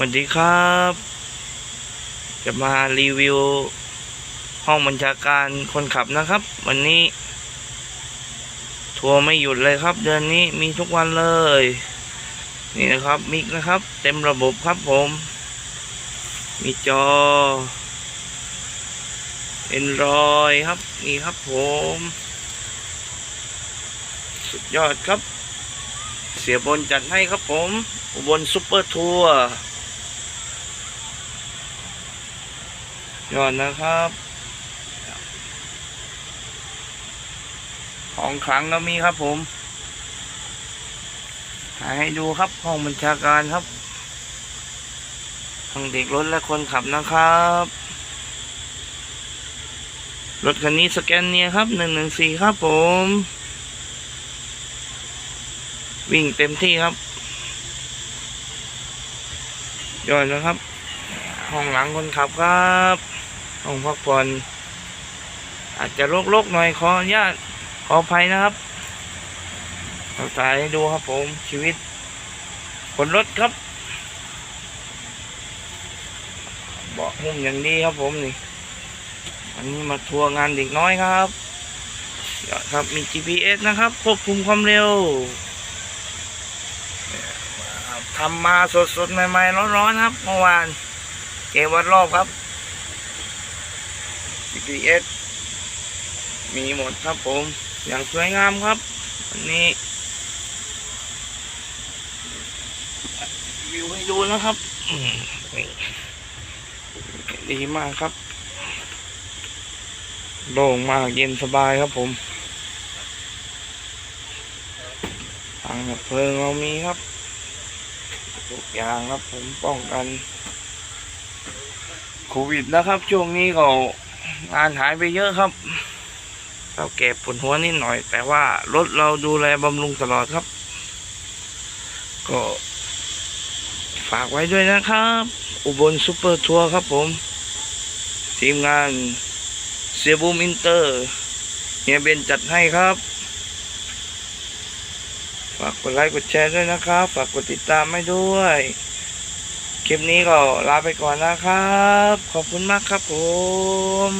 สวัสดีครับ จะมารีวิว ห้องบัญชาการคนขับนะครับ วันนี้ ทัวร์ไม่หยุดเลยครับ เดือนนี้มีทุกวันเลย นี่นะครับมิกนะครับ เต็มระบบครับผม มีจอเอ็นรอยครับ นี่ครับผม สุดยอดครับ เสียบนจัดให้ครับผม อุบลซุปเปอร์ทัวร์ ยอดนะครับ ของขลังก็มีครับผมหาให้ดูครับห้องบัญชาการครับทั้งเด็กรถและคนขับนะครับ รถคันนี้สแกนเนียครับหนึ่งหนึ่งสี่ครับผม วิ่งเต็มที่ครับยอดนะครับ ห้องหลังคนขับครับห้องพักผ่อนอาจจะรกๆหน่อยขออนุญาตขออภัยนะครับเราถ่ายให้ดูครับผมชีวิตคนรถครับเบาะหุ้มอย่างดีครับผมนี่วันนี้มาทัวร์งานเด็กน้อยครับครับมี GPS นะครับ ควบคุมความเร็วทำมาสดๆ ใหม่ๆ ร้อนๆ ครับ เมื่อวาน เกวัดรอบครับ GPS มีหมดครับผม อย่างสวยงามครับวันนี้ วิวให้ดูนะครับอืมดีมากครับ โล่งมากเย็นสบายครับผมทางเพลิงเรามีครับ ทุกอย่างครับผมป้องกัน โควิดนะครับ ช่วงนี้ก็งานหายไปเยอะครับ เราเก็บผลหัวนิดหน่อย แต่ว่ารถเราดูแลบำรุงตลอดครับ ก็ฝากไว้ด้วยนะครับ อุบลซูเปอร์ทัวร์ครับผม ทีมงานเซียบูมอินเตอร์เฮียเบนจัดให้ครับ ฝากกดไลค์กดแชร์ด้วยนะครับ ฝากกดติดตามให้ด้วย คลิปนี้ก็ลาไปก่อนนะครับ ขอบคุณมากครับผม